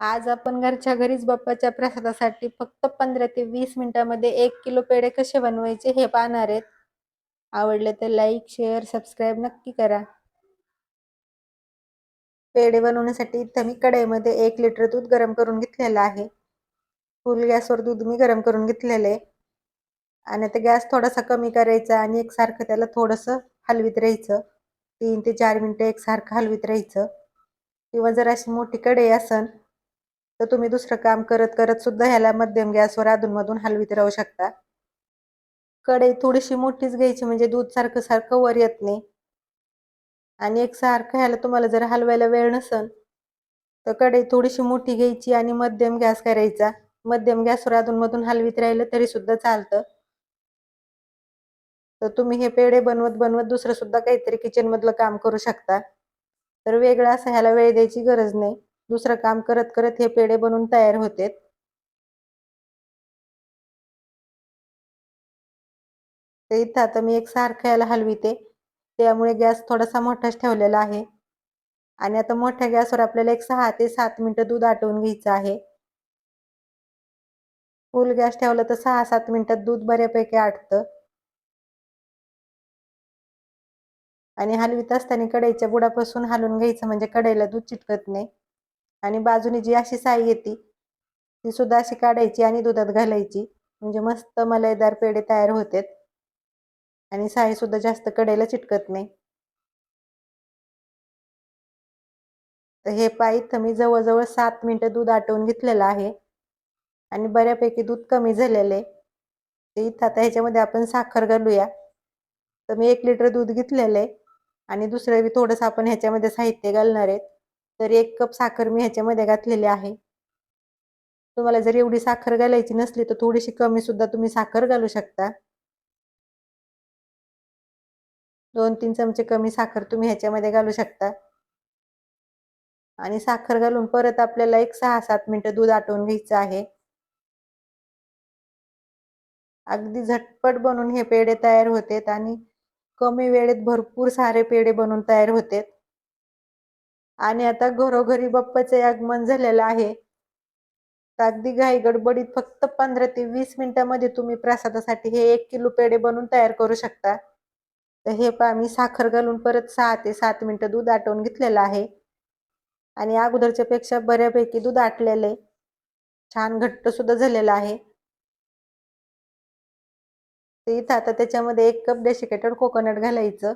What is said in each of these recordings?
आज आपण घरच्या घरीच बाप्पाच्या प्रसादासाठी फक्त पंधरा ते वीस मिनिटामध्ये एक किलो पेढे कसे बनवायचे हे पाहणार आहेत. आवडले तर लाईक शेअर सबस्क्राईब नक्की करा. पेढे बनवण्यासाठी इथं मी कढईमध्ये एक लिटर दूध गरम करून घेतलेलं आहे. फुल गॅसवर दूध मी गरम करून घेतलेलं आहे. आणि आता गॅस थोडासा कमी करायचा आणि एकसारखं त्याला थोडंसं हलवीत राहायचं. तीन ते चार मिनटं एकसारखं हलवीत राहायचं. किंवा जर अशी मोठी कढई असन तर तुम्ही दुसरं काम करत करत सुद्धा ह्याला मध्यम गॅसवर अधूनमधून हलवीत राहू शकता. कढई थोडीशी मोठीच घ्यायची म्हणजे दूध सारखं सारखं वर येत नाही. आणि एक सारखं ह्याला तुम्हाला जर हलवायला वेळ नसन तर कढई थोडीशी मोठी घ्यायची आणि मध्यम गॅस करायचा. मध्यम गॅसवर अधूनमधून हलवीत राहिलं तरी सुद्धा चालतं. तर तुम्ही हे पेढे बनवत बनवत दुसरं सुद्धा काहीतरी किचनमधलं काम करू शकता. तर वेगळं असं ह्याला वेळ द्यायची गरज नाही. दुसरं काम करत करत हे पेढे बनवून तयार होते ते इथं आता मी एक सारखं याला हलविते. त्यामुळे गॅस थोडासा मोठाच ठेवलेला आहे. आणि आता मोठ्या गॅसवर आपल्याला एक सहा ते सात मिनिटं दूध आटवून घ्यायचं आहे. फुल गॅस ठेवलं तर सहा सात मिनिटात दूध बऱ्यापैकी आटतं. आणि हलवीत असताना कढईच्या बुडापासून हलवून घ्यायचं म्हणजे कढईला दूध चिटकत नाही. आणि बाजूने जी अशी साई येते ती सुद्धा अशी काढायची आणि दुधात घालायची. म्हणजे मस्त मलाईदार पेढे तयार होतात. आणि साई सुद्धा जास्त कडेला चिटकत नाही. तर हे पाय इथं मी जवळजवळ सात मिनटं दूध आटवून घेतलेलं आहे. आणि बऱ्यापैकी दूध कमी झालेलं आहे. ते इथं आता ह्याच्यामध्ये आपण साखर घालूया. तर मी एक लिटर दूध घेतलेलं आहे. आणि दुसरं बी थोडंसं आपण ह्याच्यामध्ये साहित्य घालणार आहेत तर एक कप साखर मी ह्याच्यामध्ये घातलेली आहे. तुम्हाला जर एवढी साखर घालायची नसली तर थोडीशी कमी सुद्धा तुम्ही साखर घालू शकता. दोन तीन चमचे कमी साखर तुम्ही ह्याच्यामध्ये घालू शकता. आणि साखर घालून परत आपल्याला एक सहा सात मिनिटं दूध आटवून घ्यायचं आहे. अगदी झटपट बनून हे पेढे तयार होतात आणि कमी वेळेत भरपूर सारे पेढे बनवून तयार होतात. आणि आता घरोघरी बाप्पाचे आगमन झालेलं आहे. अगदी घाई गडबडीत फक्त पंधरा ते वीस मिनिटामध्ये तुम्ही प्रसादासाठी हे एक किलो पेढे बनवून तयार करू शकता. तर हे पा मी साखर घालून परत सहा ते सात मिनटं दूध आटवून घेतलेलं आहे. आणि अगोदरच्या पेक्षा बऱ्यापैकी दूध आटलेलं आहे. छान घट्ट सुद्धा झालेलं आहे. ते इथं आता त्याच्यामध्ये एक कप डेसिकेटेड कोकोनट घालायचं.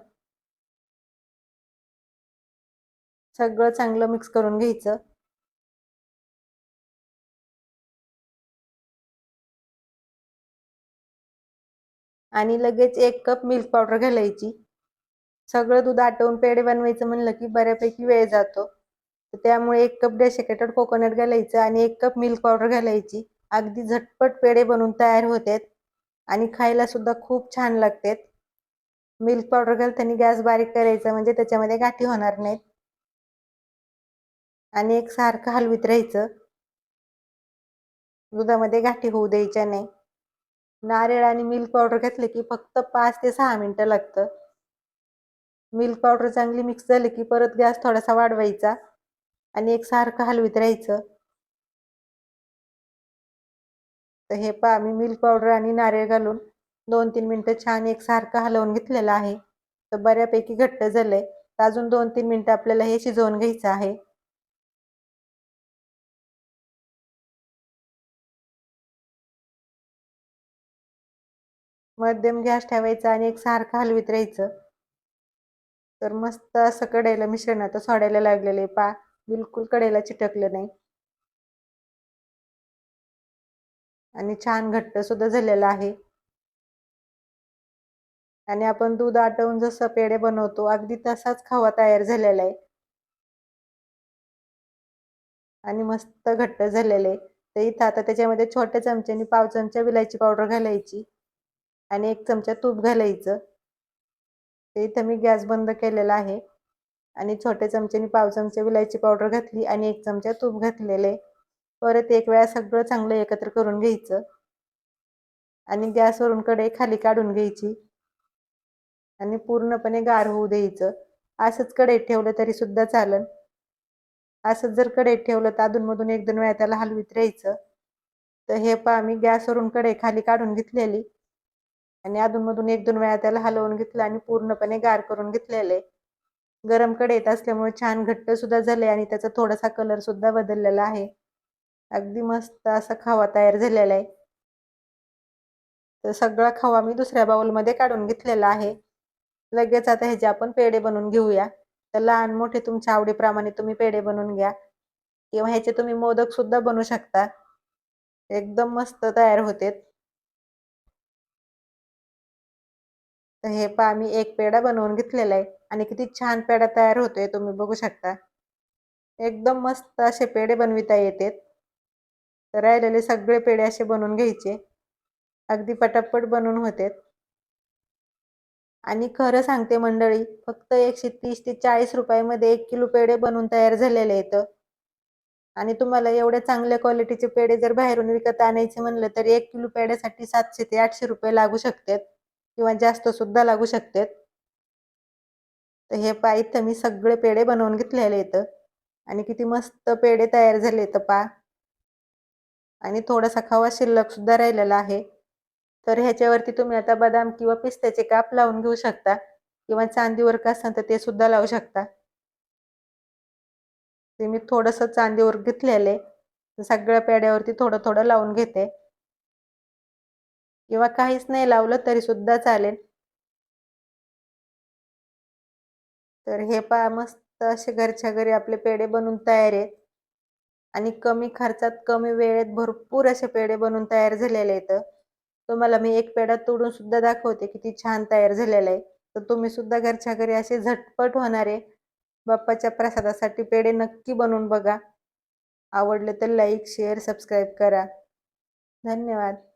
सगळं चांगलं मिक्स करून घ्यायचं. आणि लगेच एक कप मिल्क पावडर घालायची. सगळं दूध आटवून पेढे बनवायचं म्हणलं की बऱ्यापैकी वेळ जातो. त्यामुळे एक कप डेसिकेटेड कोकोनट घालायचं आणि एक कप मिल्क पावडर घालायची. अगदी झटपट पेढे बनवून तयार होतात. आणि खायला सुद्धा खूप छान लागतात. मिल्क पावडर घालताना गॅस बारीक करायचा म्हणजे त्याच्यामध्ये गाठी होणार नाहीत. आणि एक सारखं हलवीत राहायचं. दुधामध्ये गाठी होऊ द्यायच्या नाही. नारळ आणि मिल्क पावडर घातले की फक्त पाच ते सहा मिनटं लागतं. मिल्क पावडर चांगली मिक्स झाली की परत गॅस थोडासा वाढवायचा आणि एक सारखं हलवीत राहायचं. तर हे पहा मी मिल्क पावडर आणि नारळ घालून दोन तीन मिनटं छान एक सारखं हलवून घेतलेलं आहे. तर बऱ्यापैकी घट्ट झालंय. तर अजून दोन तीन मिनटं आपल्याला हे शिजवून घ्यायचं आहे. मध्यम गॅस ठेवायचा आणि एक सारखं हलवीत राहायचं. तर मस्त असं कढईला मिश्रण आता सोडायला लागलेलं आहे. पा बिलकुल कढईला चिटकलं नाही. आणि छान घट्ट सुद्धा झालेलं आहे. आणि आपण दूध आटवून जसं पेढे बनवतो अगदी तसाच खावा तयार झालेला आहे. आणि मस्त घट्ट झालेलं आहे. तर इथं आता त्याच्यामध्ये छोट्या चमच्याने पाव चमचा विलायची पावडर घालायची. आणि एक चमचा तूप घालायचं. ते इथं मी गॅस बंद केलेला आहे. आणि छोट्या चमच्याने पाव चमचे विलायची पावडर घातली आणि एक चमचा तूप घातलेले. परत एक वेळा सगळं चांगलं एकत्र करून घ्यायचं. आणि गॅसवरून कडे खाली काढून घ्यायची. आणि पूर्णपणे गार होऊ द्यायचं. असंच कढईत ठेवलं तरी सुद्धा चालन. असंच जर कढईत ठेवलं तर अधूनमधून एक दोन वेळा त्याला हलवीत राहायचं. तर हे पहा मी गॅसवरून कढई खाली काढून घेतलेली. आणि अधूनमधून एक दोन वेळा त्याला हलवून घेतलं आणि पूर्णपणे गार करून घेतलेले. गरम येत असल्यामुळे छान घट्ट सुद्धा झाले आणि त्याचा थोडासा कलर सुद्धा बदललेला आहे. अगदी मस्त असा खावा तयार झालेला आहे. तर सगळा खावा मी दुसऱ्या बाउलमध्ये काढून घेतलेला आहे. लगेच आता ह्याचे आपण पेढे बनवून घेऊया. तर लहान मोठे तुमच्या आवडीप्रमाणे तुम्ही पेढे बनवून घ्या. किंवा ह्याचे तुम्ही मोदक सुद्धा बनवू शकता. एकदम मस्त तयार होते तर हे पहा मी एक पेढा बनवून घेतलेला आहे आणि किती छान पेढा तयार होतोय तुम्ही बघू शकता. एकदम मस्त असे पेढे बनविता येतात. तर राहिलेले सगळे पेढे असे बनवून घ्यायचे. अगदी पटापट बनवून होते आणि खरं सांगते मंडळी फक्त एकशे तीस ते चाळीस रुपयामध्ये एक किलो पेढे बनवून तयार झालेले आहेत. आणि तुम्हाला एवढ्या चांगल्या क्वालिटीचे पेढे जर बाहेरून विकत आणायचे म्हणलं तर एक किलो पेढ्यासाठी सातशे ते आठशे रुपये लागू शकतात. किंवा जास्त सुद्धा लागू शकतात. तर हे पा इथं मी सगळे पेढे बनवून घेतलेले इथं आणि किती मस्त पेढे तयार झाले इथं पा. आणि थोडासा खवा शिल्लक सुद्धा राहिलेला आहे. तर ह्याच्यावरती तुम्ही आता बदाम किंवा पिस्त्याचे काप लावून घेऊ शकता. किंवा चांदीवर का असेल तर ते सुद्धा लावू शकता. ते मी थोडंसं चांदीवर घेतलेले. सगळ्या पेड्यावरती थोडं थोडं लावून घेते. किंवा काहीच नाही लावलं तरी सुद्धा चालेल. तर हे पहा मस्त असे घरच्या घरी आपले पेढे बनवून तयार आहेत. आणि कमी खर्चात कमी वेळेत भरपूर असे पेढे बनवून तयार झालेले आहेत. तुम्हाला मी एक पेढा तोडून सुद्धा दाखवते किती छान तयार झालेला आहे. तर तुम्ही सुद्धा घरच्या घरी असे झटपट होणारे बाप्पाच्या प्रसादासाठी पेढे नक्की बनवून बघा. आवडले तर लाईक शेअर सबस्क्राईब करा. धन्यवाद.